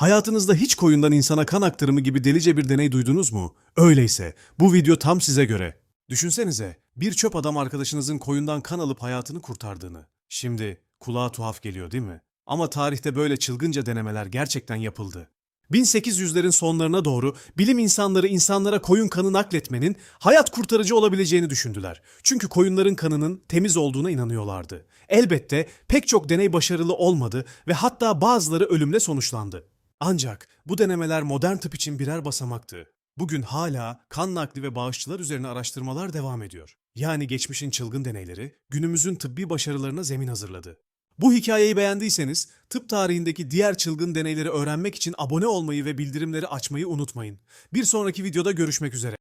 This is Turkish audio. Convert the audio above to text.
Hayatınızda hiç koyundan insana kan aktarımı gibi delice bir deney duydunuz mu? Öyleyse bu video tam size göre. Düşünsenize bir çöp adam arkadaşınızın koyundan kan alıp hayatını kurtardığını. Şimdi kulağa tuhaf geliyor değil mi? Ama tarihte böyle çılgınca denemeler gerçekten yapıldı. 1800'lerin sonlarına doğru bilim insanları insanlara koyun kanı nakletmenin hayat kurtarıcı olabileceğini düşündüler. Çünkü koyunların kanının temiz olduğuna inanıyorlardı. Elbette pek çok deney başarılı olmadı ve hatta bazıları ölümle sonuçlandı. Ancak bu denemeler modern tıp için birer basamaktı. Bugün hala kan nakli ve bağışçılar üzerine araştırmalar devam ediyor. Yani geçmişin çılgın deneyleri günümüzün tıbbi başarılarına zemin hazırladı. Bu hikayeyi beğendiyseniz tıp tarihindeki diğer çılgın deneyleri öğrenmek için abone olmayı ve bildirimleri açmayı unutmayın. Bir sonraki videoda görüşmek üzere.